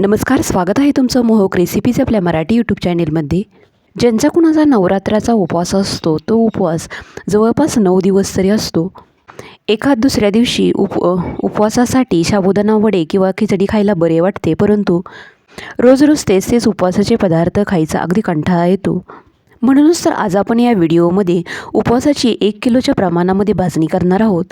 नमस्कार स्वागत आहे तुमचं मोहक रेसिपीज आपल्या मराठी यूट्यूब चॅनेलमध्ये ज्यांचा कुणाचा नवरात्राचा उपवास असतो तो उपवास जवळपास नऊ दिवस तरी असतो. एखाद दुसऱ्या दिवशी उप उपवासासाठी साबुदाणा वडे किंवा खिचडी खायला बरे वाटते परंतु रोज रोज तेच तेच उपवासाचे पदार्थ खायचा अगदी कंटाळा येतो. म्हणूनच तर आज आपण या व्हिडिओमध्ये उपवासाची एक किलोच्या प्रमाणामध्ये भाजणी करणार आहोत.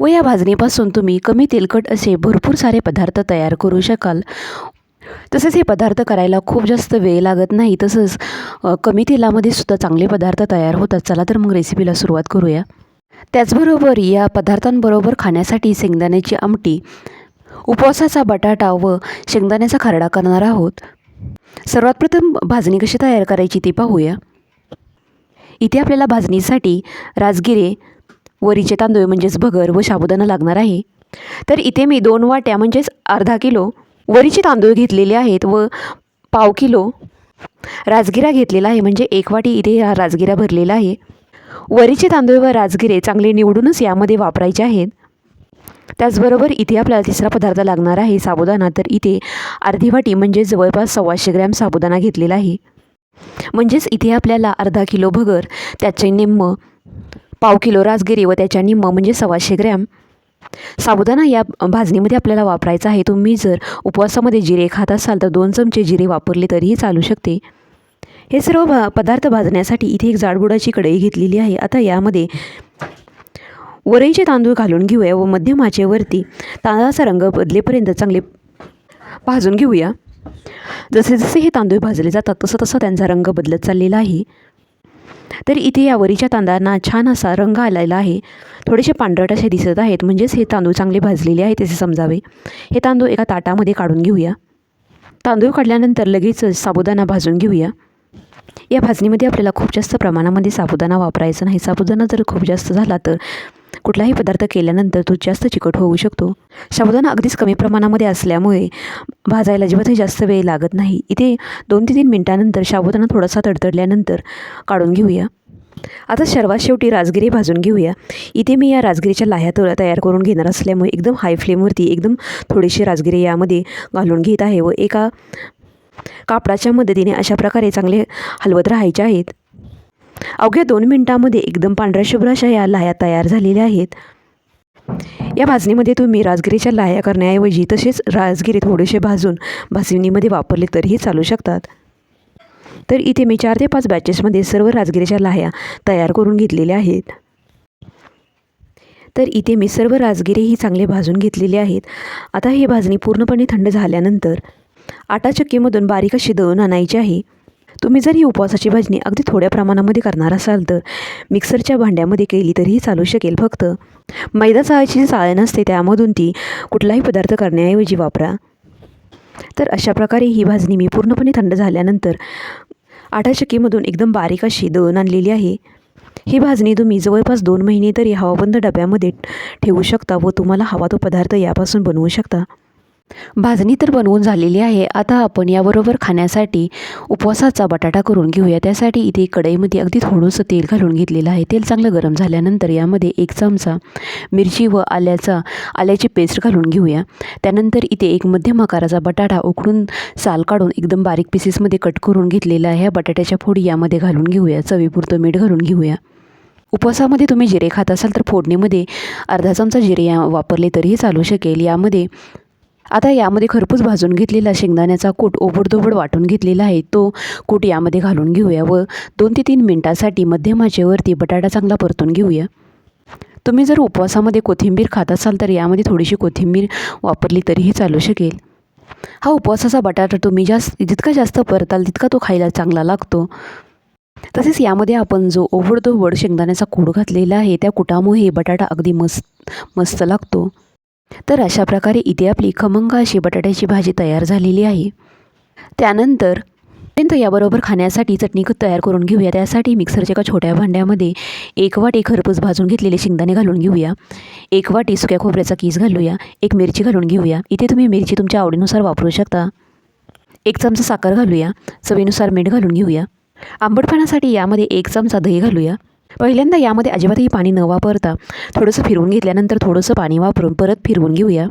व या भाजणीपासून तुम्ही कमी तेलकट असे भरपूर सारे पदार्थ तयार करू शकाल. तसेच हे पदार्थ करायला खूप जास्त वेळ लागत नाही. तसंच कमी तेलामध्ये सुद्धा चांगले पदार्थ तयार होतात. चला तर मग रेसिपीला सुरुवात करूया. त्याचबरोबर या पदार्थांबरोबर खाण्यासाठी शेंगदाण्याची आमटी उपवासाचा बटाटा व शेंगदाण्याचा खरडा करणार आहोत. सर्वात प्रथम भाजणी कशी तयार करायची ती पाहूया. इथे आपल्याला भाजणीसाठी राजगिरे वरीचे तांदूळ म्हणजेच भगर व साबुदाणा लागणार आहे. तर इथे मी दोन वाट्या म्हणजेच अर्धा किलो वरीचे तांदूळ घेतलेले आहेत व पाव किलो राजगिरा घेतलेला आहे. म्हणजे एक वाटी इथे हा राजगिरा भरलेला आहे. वरीचे तांदूळ व राजगिरे चांगले निवडूनच यामध्ये वापरायचे आहेत. त्याचबरोबर इथे आपल्याला तिसरा पदार्थ लागणार आहे साबुदाणा. तर इथे अर्धी वाटी म्हणजे जवळपास सव्वाशे ग्रॅम साबुदाणा घेतलेला आहे. म्हणजेच इथे आपल्याला अर्धा किलो भगर त्याचे निम्म पाव किलो राजगिरी व त्याच्या निम्म म्हणजे सव्वाशे ग्रॅम. साबुदाणा या भाजणीमध्ये आपल्याला वापरायचा आहे. तुम्ही जर उपवासामध्ये जिरे खात असाल तर दोन चमचे जिरे वापरले तरीही चालू शकते. हे सर्व भा पदार्थ भाजण्यासाठी इथे एक जाडबुडाची कढई घेतलेली आहे. आता यामध्ये वरईचे तांदूळ घालून घेऊया व मध्यम आचेवरती तांदळाचा रंग बदलेपर्यंत चांगले भाजून घेऊया. जसे जसे हे तांदूळ भाजले जातात तसं तसं त्यांचा रंग बदलत चाललेला आहे. तर इथे या वरीच्या तांदळांना छान असा रंग आलेला आहे. थोडेसे पांढरट असे दिसत आहेत. म्हणजेच हे तांदूळ चांगले भाजलेले आहेत असे समजावे. हे तांदूळ एका ताटामध्ये काढून घेऊया. तांदूळ काढल्यानंतर लगेच साबुदाणा भाजून घेऊया. या भाजणीमध्ये आपल्याला खूप जास्त प्रमाणामध्ये साबुदाणा वापरायचा नाही. साबुदाणा जर खूप जास्त झाला तर कुठलाही पदार्थ केल्यानंतर तो जास्त चिकट होऊ शकतो. साबुदाणा अगदीच कमी प्रमाणामध्ये असल्यामुळे भाजायला अजिबातही जास्त वेळ लागत नाही. इथे दोन ते तीन मिनटानंतर साबुदाणा थोडासा तडतडल्यानंतर काढून घेऊया. आता सर्वात शेवटी राजगिरी भाजून घेऊया. इथे मी या राजगिरीच्या लाह्या तयार करून घेणार असल्यामुळे एकदम हाय फ्लेमवरती एकदम थोडीशी राजगिरी यामध्ये घालून घेत आहे व एका कापडाच्या मदतीने अशा प्रकारे चांगले हलवत राहायचे आहेत. अवघ्या दोन मिनटामध्ये एकदम पांढऱ्या शुभ्र अशा या लाह्या तयार झालेल्या आहेत. या भाजणीमध्ये तुम्ही राजगिरीच्या लाह्या करण्याऐवजी तसेच राजगिरी थोडेसे भाजून भाजणीमध्ये वापरले तरीही चालू शकतात. तर इथे मी चार ते पाच बॅचेसमध्ये सर्व राजगिरीच्या लाह्या तयार करून घेतलेल्या आहेत. तर इथे मी सर्व राजगिरीही चांगले भाजून घेतलेले आहेत. आता ही भाजणी पूर्णपणे थंड झाल्यानंतर आटा चक्कीमधून बारीक अशी दळून आणायची आहे. तुम्ही जर ही उपवासाची भाजणी अगदी थोड्या प्रमाणामध्ये करणार असाल तर मिक्सरच्या भांड्यामध्ये केली तरीही चालू शकेल फक्त. मैदा चहाची जी चाळण असते त्यामधून ती कुठलाही पदार्थ करण्याऐवजी वापरा. तर अशा प्रकारे ही भाजणी मी पूर्णपणे थंड झाल्यानंतर आटा चक्कीमधून एकदम बारीक अशी दळून आणलेली आहे. ही भाजणी तुम्ही जवळपास दोन महिने तरी हवाबंद डब्यामध्ये ठेवू शकता व तुम्हाला हवा तो पदार्थ यापासून बनवू शकता. भाजणी तर बनवून झालेली आहे. आता आपण याबरोबर खाण्यासाठी उपवासाचा बटाटा करून घेऊया. त्यासाठी इथे कढईमध्ये अगदी थोडंसं तेल घालून घेतलेलं आहे. तेल चांगलं गरम झाल्यानंतर यामध्ये एक चमचा मिरची व आल्याचा आल्याची पेस्ट घालून घेऊया. त्यानंतर इथे एक मध्यम आकाराचा बटाटा उकडून साल काढून एकदम बारीक पीसेसमध्ये कट करून घेतलेला आहे. बटाट्याच्या फोडी यामध्ये घालून घेऊया. चवीपुरतं मीठ घालून घेऊया. उपवासामध्ये तुम्ही जिरे खात असाल तर फोडणीमध्ये अर्धा चमचा जिरे या वापरले तरीही चालू शकेल. यामध्ये आता यामध्ये खरपूस भाजून घेतलेला शेंगदाण्याचा कूट ओबडधोबड वाटून घेतलेला आहे. तो कूट यामध्ये घालून घेऊया व दोन ते तीन मिनटासाठी मध्यम आचेवरती बटाटा चांगला परतून घेऊया. तुम्ही जर उपवासामध्ये कोथिंबीर खात असाल तर यामध्ये थोडीशी कोथिंबीर वापरली तरीही चालू शकेल. हा उपवासाचा बटाटा तुम्ही जास्त जितका जास्त परताल तितका तो खायला चांगला लागतो. तसेच यामध्ये आपण जो ओबडधोबड शेंगदाण्याचा कूड घातलेला आहे त्या कुटामुळे बटाटा अगदी मस्त मस्त लागतो. तर अशा प्रकारे इथे आपली खमंग अशी बटाट्याची भाजी तयार झालेली आहे. त्यानंतर पर्यंत याबरोबर खाण्यासाठी चटणी तयार करून घेऊया. त्यासाठी मिक्सरच्या एका छोट्या भांड्यामध्ये एक वाटी खरपूस भाजून घेतलेले शेंगदाणे घालून घेऊया. एक वाटी सुक्या खोबऱ्याचा कीस घालूया. एक मिरची घालून घेऊया. इथे तुम्ही मिरची तुमच्या आवडीनुसार वापरू शकता. एक चमचा साखर घालूया. चवीनुसार मीठ घालून घेऊया. आंबटपणासाठी यामध्ये एक चमचा दही घालूया. पहिल्यांदा यामध्ये अजिबातही पाणी न वापरता थोडंसं फिरवून घेतल्यानंतर थोडंसं पाणी वापरून परत फिरवून घेऊया.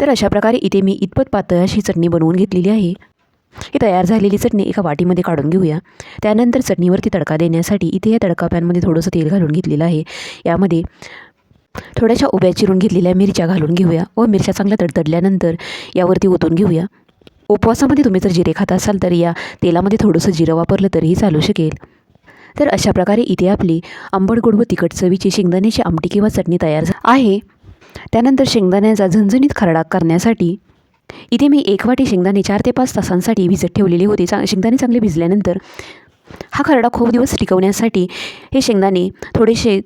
तर अशा प्रकारे इथे मी इतपत पातळ अशी चटणी बनवून घेतलेली आहे. ही तयार झालेली चटणी एका वाटीमध्ये काढून घेऊया. त्यानंतर चटणीवरती तडका देण्यासाठी इथे या तडका पॅनमध्ये थोडंसं तेल घालून घेतलेलं आहे. यामध्ये थोड्याशा उभ्या चिरून घेतलेल्या मिरच्या घालून घेऊया व मिरच्या चांगल्या तडतडल्यानंतर यावरती ओतून घेऊया. उपवासामध्ये तुम्ही जर जिरे खात असाल तर या तेलामध्ये थोडंसं जिरं वापरलं तरीही चालू शकेल. तर अशा प्रकारे इथे आपली आंबट गोड व तिखट चवीची शेंगदाण्याची आमटी किंवा चटणी तयार आहे. त्यानंतर शेंगदाण्याचा झणझणीत खरडा करण्यासाठी इथे मी एक वाटी शेंगदाणे चार ते पाच तासांसाठी भिजत ठेवलेले होते. चा शेंगदाणे चांगले भिजल्यानंतर हा खरडा खूप दिवस टिकवण्यासाठी हे शेंगदाणे थोडेसे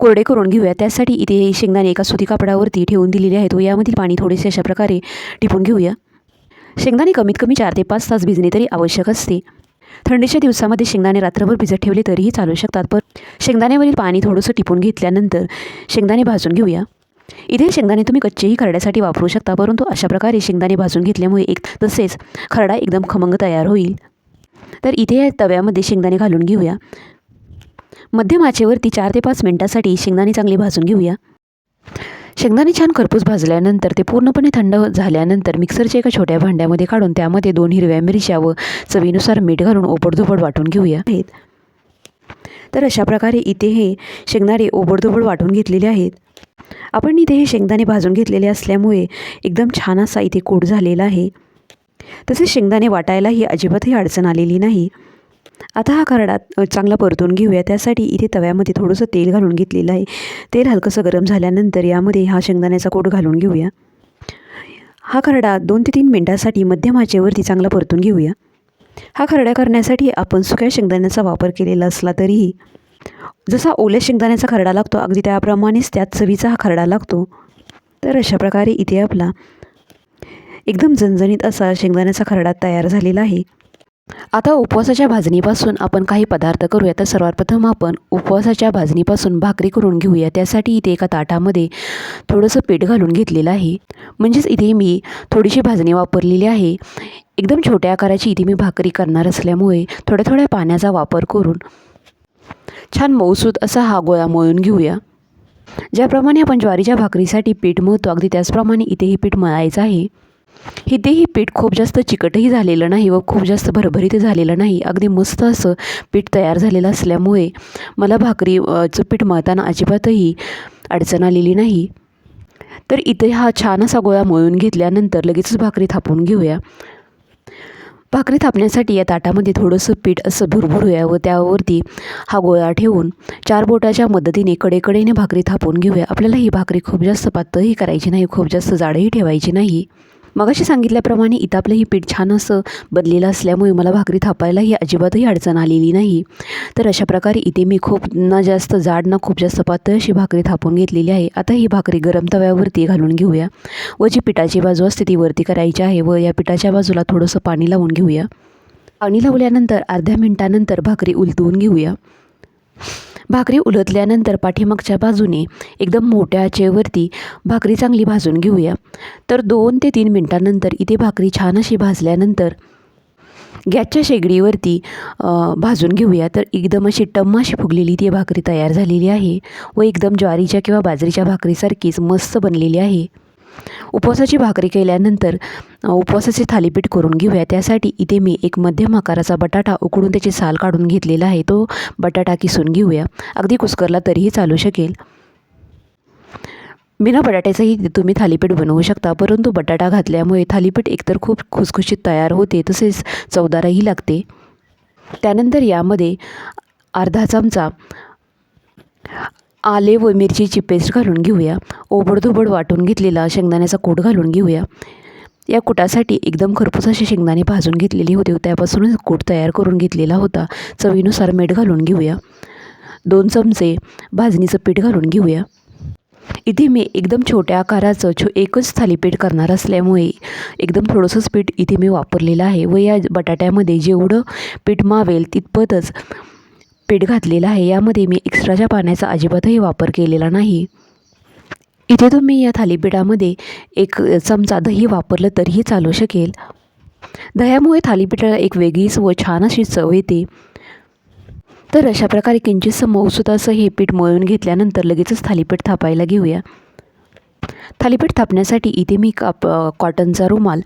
कोरडे करून घेऊया. त्यासाठी इथे हे शेंगदाणे एका सुती कापडावरती ठेवून दिलेले आहेत व यामधील पाणी थोडेसे अशा प्रकारे टिपून घेऊया. शेंगदाणे कमीत कमी चार ते पाच तास भिजणे तरी आवश्यक असते. थंडीच्या दिवसामध्ये शेंगदाणे रात्रभर भिजत ठेवले तरीही चालू शकतात पण शेंगदाण्यावरील पाणी थोडंसं टिपून घेतल्यानंतर शेंगदाणे भाजून घेऊया. इथे शेंगदाणे तुम्ही कच्चेही खरड्यासाठी वापरू शकता परंतु अशा प्रकारे शेंगदाणे भाजून घेतल्यामुळे एक तसेच खरडा एकदम खमंग तयार होईल. तर इथे या तव्यामध्ये शेंगदाणे घालून घेऊया. मध्यम आचेवरती चार ते पाच मिनटासाठी शेंगदाणे चांगले भाजून घेऊया. शेंगदाणे छान खरपूस भाजल्यानंतर ते पूर्णपणे थंड झाल्यानंतर मिक्सरच्या एका छोट्या भांड्यामध्ये काढून त्यामध्ये दोन हिरव्या मिरच्या व चवीनुसार मीठ घालून ओबडधोबड वाटून घेऊया. आहेत तर अशा प्रकारे इथे हे शेंगदाणे ओबडधोबड वाटून घेतलेले आहेत. आपण इथे हे शेंगदाणे भाजून घेतलेले असल्यामुळे एकदम छान असा इथे कोड झालेला आहे. तसेच शेंगदाणे वाटायलाही अजिबातही अडचण आलेली नाही. आता हा खरडा चांगला परतून घेऊया. त्यासाठी इथे तव्यामध्ये थोडंसं तेल घालून घेतलेलं आहे. तेल हलकंसं गरम झाल्यानंतर यामध्ये हा शेंगदाण्याचा कोट घालून घेऊया. हा खरडा दोन ते तीन मिनटासाठी मध्यम आचेवरती चांगला परतून घेऊया. हा खरडा करण्यासाठी आपण सुक्या शेंगदाण्याचा वापर केलेला असला तरीही जसा ओल्या शेंगदाण्याचा खरडा लागतो अगदी त्याप्रमाणेच त्यात चवीचा हा खरडा लागतो. तर अशा प्रकारे इथे आपला एकदम झणझणीत असा शेंगदाण्याचा खरडा तयार झालेला आहे. आता उपवासाच्या भाजणीपासून आपण काही पदार्थ करूया. तर सर्वात प्रथम आपण उपवासाच्या भाजणीपासून भाकरी करून घेऊया. त्यासाठी इथे एका ताटामध्ये थोडंसं पीठ घालून घेतलेलं आहे. म्हणजेच इथे मी थोडीशी भाजणी वापरलेली आहे. एकदम छोट्या आकाराची इथे मी भाकरी करणार असल्यामुळे थोड्या थोड्या पाण्याचा वापर करून छान मऊसूद असा हा गोळा मळून घेऊया. ज्याप्रमाणे आपण ज्वारीच्या भाकरीसाठी पीठ मळतो अगदी त्याचप्रमाणे इथेही पीठ मळायचं आहे. इथेही पीठ खूप जास्त चिकटही झालेलं नाही व खूप जास्त भरभरीत झालेलं नाही. अगदी मस्त असं पीठ तयार झालेलं असल्यामुळे मला भाकरी चं पीठ मळताना अजिबातही अडचण आलेली नाही. तर इथे हा छान असा गोळा मळून घेतल्यानंतर लगेचच भाकरी थापून घेऊया. भाकरी थापण्यासाठी या ताटामध्ये थोडंसं पीठ असं भुरभुरूया व त्यावरती हा गोळा ठेवून चार बोटाच्या मदतीने कडेकडेने भाकरी थापून घेऊया. आपल्याला ही भाकरी खूप जास्त पातळही करायची नाही खूप जास्त जाडही ठेवायची नाही. मगाशी सांगितल्याप्रमाणे इथं आपलं ही पीठ छान असं बनलेलं असल्यामुळे मला भाकरी थापायलाही अजिबातही अडचण आलेली नाही. तर अशा प्रकारे इथे मी खूप ना जास्त जाड ना खूप जास्त पातळ अशी भाकरी थापून घेतलेली आहे. आता ही भाकरी गरम तव्यावरती घालून घेऊया व जी पिठाची बाजू असते ती वरती करायची आहे व या पिठाच्या बाजूला थोडंसं पाणी लावून घेऊया. पाणी लावल्यानंतर अर्ध्या मिनटानंतर भाकरी उलटवून घेऊया. भाकरी उलटल्यानंतर पाठीमागच्या बाजूने एकदम मोठ्या आचेवरती भाकरी चांगली भाजून घेऊया. तर दोन ते तीन मिनटानंतर इथे भाकरी छान अशी भाजल्यानंतर गॅसच्या शेगडीवरती भाजून घेऊया. तर एकदम अशी टम्म अशी फुगलेली ती भाकरी तयार झालेली आहे व एकदम ज्वारीच्या किंवा बाजरीच्या भाकरीसारखीच मस्त बनलेली आहे. उपवासाची भाकरी केल्यानंतर उपवासाचे थालीपीठ करून घेऊया. त्यासाठी इथे मी एक मध्यम आकाराचा बटाटा उकडून त्याची साल काढून घेतलेला आहे. तो बटाटा किसून घेऊया. अगदी कुस्करला तरीही चालू शकेल. बिना बटाट्याचंही तुम्ही थालीपीठ बनवू शकता. परंतु बटाटा घातल्यामुळे थालीपीठ एकतर खूप खुसखुशीत तयार होते तसेच चवदारही लागते. त्यानंतर यामध्ये अर्धा चमचा आले व मिरचीची पेस्ट घालून घेऊया. ओबडधोबड वाटून घेतलेला शेंगदाण्याचा कूट घालून घेऊया. या कुटासाठी एकदम खरपूस असे शेंगदाणे भाजून घेतलेले होते त्यापासूनच कूट तयार करून घेतलेला होता. चवीनुसार मीठ घालून घेऊया. दोन चमचे भाजणीचं पीठ घालून घेऊया. इथे मी एकदम छोट्या आकाराचं छो एकच थालीपीठ करणार असल्यामुळे एकदम थोडंसंच पीठ इथे मी वापरलेलं आहे व या बटाट्यामध्ये जेवढं पीठ मावेल तितपतच पीठ घातलेलं आहे. यामध्ये मी एक्स्ट्राच्या पाण्याचा अजिबातही वापर केलेला नाही. इथे तुम्ही या थालीपीठामध्ये एक चमचा दही वापरलं तरीही चालू शकेल. दह्यामुळे थालीपीठाला एक वेगळीच व छान अशी चव येते. तर अशा प्रकारे किंचितसं मऊसूत असं हे पीठ मळून घेतल्यानंतर लगेचच थालीपीठ थापायला घेऊया. थालीपीठ थापण्यासाठी इथे मी काप कॉटनचा रुमाल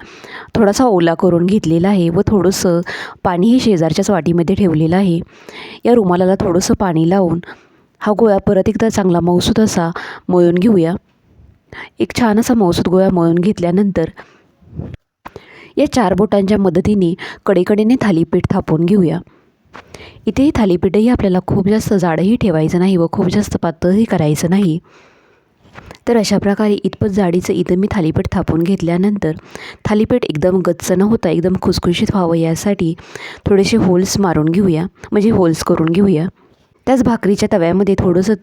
थोडासा ओला करून घेतलेला आहे व थोडंसं पाणीही शेजारच्याच वाटीमध्ये ठेवलेलं आहे. या रुमालाला थोडंसं पाणी लावून हा गोळा परत एकदा चांगला मऊसूद असा मळून घेऊया. एक छान असा मऊसूद गोळा मळून घेतल्यानंतर या चार बोटांच्या मदतीने कडेकडेने थालीपीठ थापून घेऊया. इथेही थालीपीठही आपल्याला खूप जास्त जाडंही ठेवायचं नाही व खूप जास्त पातळही करायचं नाही. तर अशा प्रकारे इतपत जाडीचं इथं मी थालीपीठ थापून घेतल्यानंतर थालीपीठ एकदम गच्च न होता एकदम खुसखुशीत व्हावं यासाठी थोडेसे होल्स मारून घेऊया. म्हणजे होल्स करून घेऊया. त्याच भाकरीच्या तव्यामध्ये थोडंसं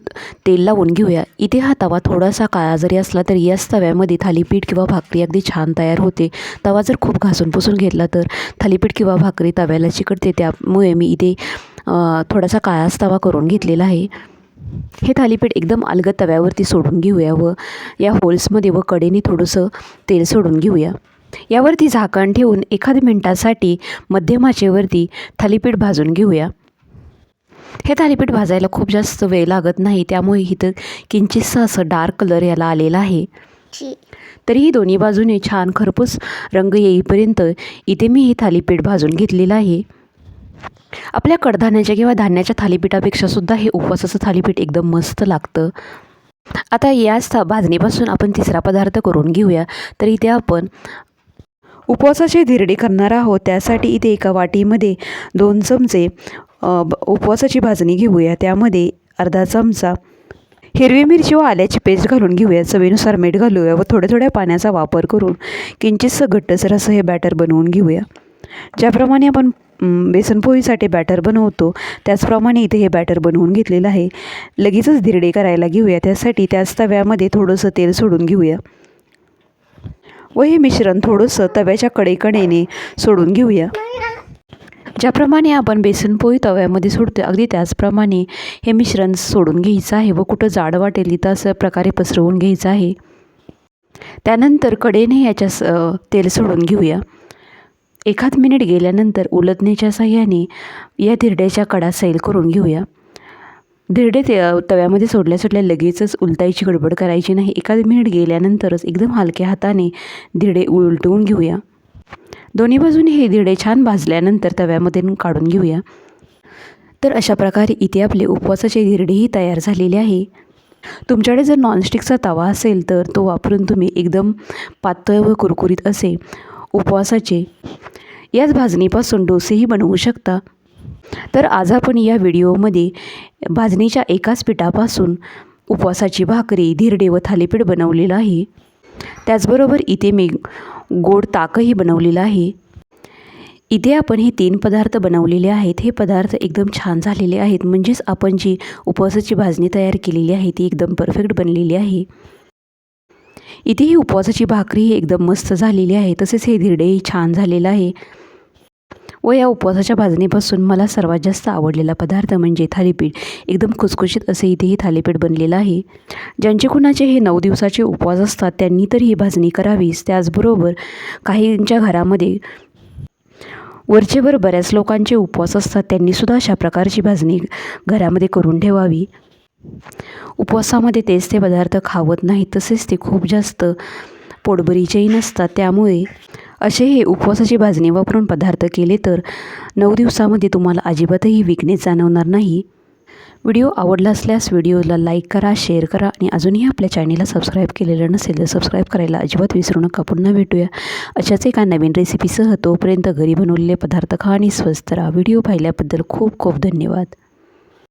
तेल लावून घेऊया. इथे हा तवा थोडासा काळा जरी असला तरी याच तव्यामध्ये थालीपीठ किंवा भाकरी अगदी छान तयार होते. तवा जर खूप घासून पुसून घेतला तर थालीपीठ किंवा भाकरी तव्याला चिकटते. त्यामुळे मी इथे थोडासा काळाच तवा करून घेतलेला आहे. हे थालीपीठ एकदम अलगद तव्यावरती सोडून घेऊया व या होल्समध्ये व कडेने थोडंसं तेल सोडून घेऊया. यावरती झाकण ठेवून एखाद मिनटासाठी मध्यम आचेवरती थालीपीठ भाजून घेऊया. हे थालीपीठ भाजायला खूप जास्त वेळ लागत नाही त्यामुळे इथं किंचितसं असं डार्क कलर याला आलेला आहे. तरीही दोन्ही बाजूने छान खरपूस रंग येईपर्यंत इथे मी हे थालीपीठ भाजून घेतलेलं आहे. आपल्या कडधान्याच्या किंवा धान्याच्या थालीपीठापेक्षा सुद्धा हे उपवासाचं थालीपीठ एकदम मस्त लागतं. आता याच था भाजणीपासून आपण तिसरा पदार्थ करून घेऊया. तर इथे आपण उपवासाचे धिरडे करणार आहोत. त्यासाठी इथे एका वाटीमध्ये दोन चमचे उपवासाची भाजणी घेऊया. त्यामध्ये अर्धा चमचा हिरवी मिरची व आल्याची पेस्ट घालून घेऊया. चवीनुसार मीठ घालूया व थोड्या थोड्या पाण्याचा वापर करून किंचितसं घट्टसर असं हे बॅटर बनवून घेऊया. ज्याप्रमाणे आपण बेसनपोळीसाठी बॅटर बनवतो. त्याचप्रमाणे इथे हे बॅटर बनवून घेतलेलं आहे. लगेचच धिरडे करायला घेऊया. त्यासाठी त्याच तव्यामध्ये थोडंसं तेल सोडून घेऊया. व हे मिश्रण थोडंसं तव्याच्या कडेकडेने सोडून घेऊया. ज्याप्रमाणे आपण बेसनपोळी तव्यामध्ये सोडतो अगदी त्याचप्रमाणे हे मिश्रण सोडून घ्यायचं आहे व कुठं जाड वाटेल तिथं असं प्रकारे पसरवून घ्यायचं आहे. त्यानंतर कडेने याच्या तेल सोडून घेऊया. एखाद मिनिट गेल्यानंतर उलटण्याच्या साह्याने या धिरड्याच्या कडा सैल करून घेऊया. धिरडे ते तव्यामध्ये सोडल्या सोडल्या लगेचच उलटायची गडबड करायची नाही. एखाद मिनिट गेल्यानंतरच एकदम हलक्या हाताने धिरडे उलटवून घेऊया. दोन्ही बाजूने हे धिरडे छान भाजल्यानंतर तव्यामध्ये काढून घेऊया. तर अशा प्रकारे इथे आपले उपवासाचे धिरडेही तयार झालेले आहे. तुमच्याकडे जर नॉनस्टिकचा तवा असेल तर तो वापरून तुम्ही एकदम पातळ व कुरकुरीत असे उपवासाचे. याच भाजणीपासून डोसेही बनवू शकता. तर आज आपण या व्हिडिओमध्ये भाजणीच्या एकाच पिठापासून उपवासाची भाकरी धिरडे व थालीपीठ बनवलेलं आहे. त्याचबरोबर इथे मी गोड ताकही बनवलेलं आहे. इथे आपण हे तीन पदार्थ बनवलेले आहेत. हे पदार्थ एकदम छान झालेले आहेत. म्हणजेच आपण जी उपवासाची भाजणी तयार केलेली आहे ती एकदम परफेक्ट बनलेली आहे. इथे ही उपवासाची भाकरी एकदम मस्त झालेली आहे. तसेच हे धिरडेही छान झालेलं आहे. व या उपवासाच्या भाजणीपासून मला सर्वात जास्त आवडलेला पदार्थ म्हणजे थालीपीठ. एकदम खुसखुशीत असे इथेही थालीपीठ बनलेलं आहे. ज्यांचे कुणाचे हे नऊ दिवसाचे उपवास असतात त्यांनी तर ही भाजणी करावीच. त्याचबरोबर काहींच्या घरामध्ये वरचेवर बऱ्याच लोकांचे उपवास असतात त्यांनीसुद्धा अशा प्रकारची भाजणी घरामध्ये करून ठेवावी. उपवासामध्ये तेच ते पदार्थ खावत नाही तसेच ते खूप जास्त पोटभरीचेही नसतात. त्यामुळे असे हे उपवासाची भाजणी वापरून पदार्थ केले तर नऊ दिवसामध्ये तुम्हाला अजिबातही विकनेस जाणवणार नाही. व्हिडिओ आवडला असल्यास व्हिडिओला लाईक करा शेअर करा आणि अजूनही आपल्या चॅनेलला सबस्क्राईब केलेलं नसेल तर सबस्क्राईब करायला अजिबात विसरू नका. पुन्हा भेटूया. अशाच एका नवीन रेसिपीसह तोपर्यंत घरी बनवलेले पदार्थ खा आणि स्वस्त राहा. व्हिडिओ पाहिल्याबद्दल खूप खूप धन्यवाद.